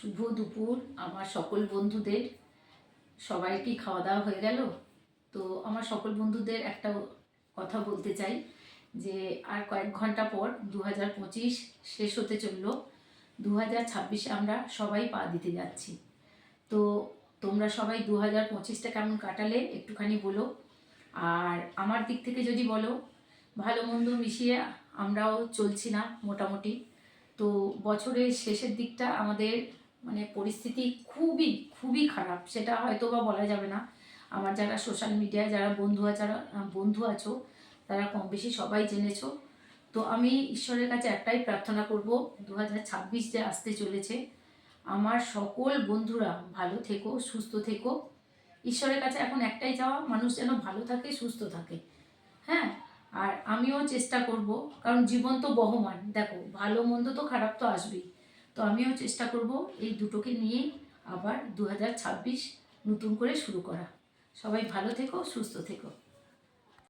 শুভ দুপুর, আমার সকল বন্ধুদের। সবাই কি খাওয়া দাওয়া হয়ে গেল। তো আমার সকল বন্ধুদের একটা কথা বলতে চাই, যে আর কয়েক ঘণ্টা পর দু হাজার পঁচিশ শেষ হতে চলল। দু আমরা সবাই পা দিতে যাচ্ছি। তো তোমরা সবাই দু হাজার পঁচিশটা কেমন কাটালে একটুখানি বলো। আর আমার দিক থেকে যদি বলো, ভালো মন্দ মিশিয়ে আমরাও চলছি না মোটামুটি। তো বছরের শেষের দিকটা আমাদের মানে পরিস্থিতি খুবই খুবই খারাপ। সেটা হয়তো বা বলা যাবে না। আমার যারা সোশ্যাল মিডিয়ায় যারা বন্ধু আছে বন্ধু আছো, তারা কম বেশি সবাই জেনেছো। তো আমি ঈশ্বরের কাছে একটাই প্রার্থনা করব দু হাজার ছাব্বিশ যে আসতে চলেছে, আমার সকল বন্ধুরা ভালো থেকো, সুস্থ থেকো। ঈশ্বরের কাছে এখন একটাই চাওয়া, মানুষ যেন ভালো থাকে, সুস্থ থাকে। হ্যাঁ? আর আমিও চেষ্টা করব, কারণ জীবন তো বহমান। দেখো, ভালো মন্দ তো খারাপ তো আসবেই। তো আমিও চেষ্টা করব এই দুটোকে নিয়ে আবার দু হাজার ছাব্বিশ নতুন করে শুরু করা। সবাই ভালো থেকো, সুস্থ থেকো।